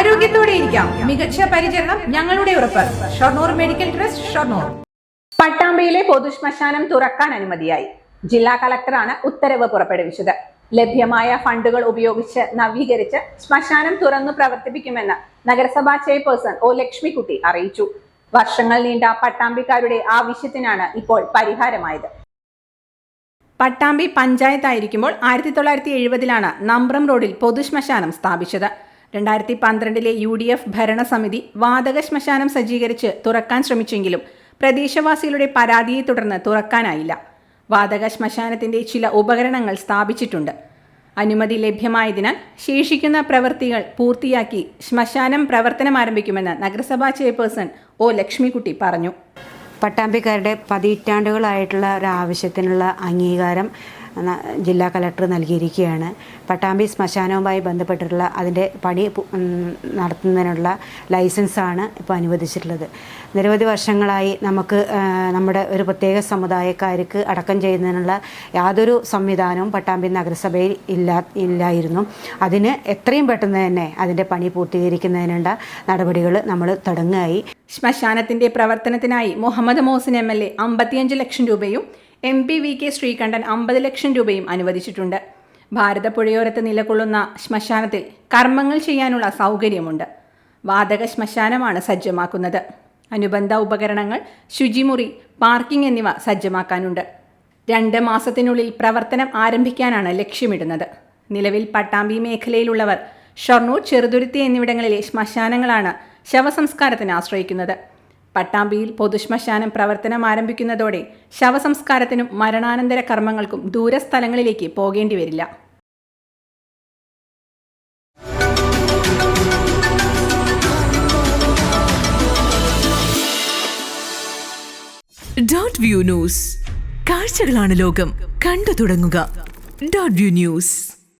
ആരോഗ്യത്തോടെ ഇരിക്കാം. മികച്ച പരിചരണം ഞങ്ങളുടെ ഉറപ്പ്. Shoranur medical trust Shoranur. പട്ടാമ്പിയിലെ പൊതുശ്മശാനം തുറക്കാൻ അനുമതിയായി. ജില്ലാ കളക്ടറാണ് ഉത്തരവ് പുറപ്പെടുവിച്ചത്. ലഭ്യമായ ഫണ്ടുകൾ ഉപയോഗിച്ച് നവീകരിച്ച് ശ്മശാനം തുറന്നു പ്രവർത്തിപ്പിക്കുമെന്ന് നഗരസഭാ ചെയർപേഴ്സൺ ഒ ലക്ഷ്മിക്കുട്ടി അറിയിച്ചു. വർഷങ്ങൾ നീണ്ട പട്ടാമ്പിക്കാരുടെ ആവശ്യത്തിനാണ് ഇപ്പോൾ പരിഹാരമായത്. പട്ടാമ്പി പഞ്ചായത്തായിരിക്കുമ്പോൾ ആയിരത്തി തൊള്ളായിരത്തി എഴുപതിലാണ് നമ്പ്രം റോഡിൽ പൊതുശ്മശാനം സ്ഥാപിച്ചത്. രണ്ടായിരത്തി പന്ത്രണ്ടിലെ യു ഡി എഫ് ഭരണസമിതി വാതക ശ്മശാനം സജ്ജീകരിച്ച് തുറക്കാൻ ശ്രമിച്ചെങ്കിലും പ്രദേശവാസികളുടെ പരാതിയെ തുടർന്ന് തുറക്കാനായില്ല. വാതക ശ്മശാനത്തിന്റെ ചില ഉപകരണങ്ങൾ സ്ഥാപിച്ചിട്ടുണ്ട്. അനുമതി ലഭ്യമായതിനാൽ ശേഷിക്കുന്ന പ്രവൃത്തികൾ പൂർത്തിയാക്കി ശ്മശാനം പ്രവർത്തനം ആരംഭിക്കുമെന്ന് നഗരസഭാ ചെയർപേഴ്സൺ ഒ ലക്ഷ്മിക്കുട്ടി പറഞ്ഞു. പട്ടാമ്പിക്കാരുടെ പതിറ്റാണ്ടുകളായിട്ടുള്ള ഒരു ആവശ്യത്തിനുള്ള അംഗീകാരം ജില്ലാ കലക്ടർ നൽകിയിരിക്കുകയാണ്. പട്ടാമ്പി ശ്മശാനവുമായി ബന്ധപ്പെട്ടിട്ടുള്ള അതിന്റെ പണി നടത്തുന്നതിനുള്ള ലൈസൻസാണ് ഇപ്പോൾ അനുവദിച്ചിട്ടുള്ളത്. നിരവധി വർഷങ്ങളായി നമുക്ക് നമ്മുടെ ഒരു പ്രത്യേക സമുദായക്കാർക്ക് അടക്കം ചെയ്യുന്നതിനുള്ള യാതൊരു സംവിധാനവും പട്ടാമ്പി നഗരസഭയിൽ ഇല്ലാ ഇല്ലായിരുന്നു. അതിന് എത്രയും പെട്ടെന്ന് തന്നെ അതിന്റെ പണി പൂർത്തീകരിക്കുന്നതിനുള്ള നടപടികൾ നമ്മൾ തുടങ്ങുകയായി. ശ്മശാനത്തിന്റെ പ്രവർത്തനത്തിനായി Muhammad Mohsin M L A അമ്പത്തിയഞ്ച് ലക്ഷം രൂപയും M P V K Sreekandan അമ്പത് ലക്ഷം രൂപയും അനുവദിച്ചിട്ടുണ്ട്. ഭാരതപ്പുഴയോരത്ത് നിലകൊള്ളുന്ന ശ്മശാനത്തിൽ കർമ്മങ്ങൾ ചെയ്യാനുള്ള സൗകര്യമുണ്ട്. വാതക ശ്മശാനമാണ് സജ്ജമാക്കുന്നത്. അനുബന്ധ ഉപകരണങ്ങൾ ശുചിമുറി പാർക്കിംഗ് എന്നിവ സജ്ജമാക്കാനുണ്ട്. രണ്ട് മാസത്തിനുള്ളിൽ പ്രവർത്തനം ആരംഭിക്കാനാണ് ലക്ഷ്യമിടുന്നത്. നിലവിൽ പട്ടാമ്പി മേഖലയിലുള്ളവർ ഷൊർണൂർ ചെറുതുരുത്തി എന്നിവിടങ്ങളിലെ ശ്മശാനങ്ങളാണ് ശവസംസ്കാരത്തിന് ആശ്രയിക്കുന്നത്. പട്ടാമ്പിയിൽ പൊതുശ്മശാനം പ്രവർത്തനം ആരംഭിക്കുന്നതോടെ ശവസംസ്കാരത്തിനും മരണാനന്തര കർമ്മങ്ങൾക്കും ദൂരസ്ഥലങ്ങളിലേക്ക് പോകേണ്ടി വരില്ല. ഡോട്ട് വ്യൂ ന്യൂസ് കാഴ്ചകളാണ് ലോകം. കണ്ടു തുടങ്ങുക. Dot view news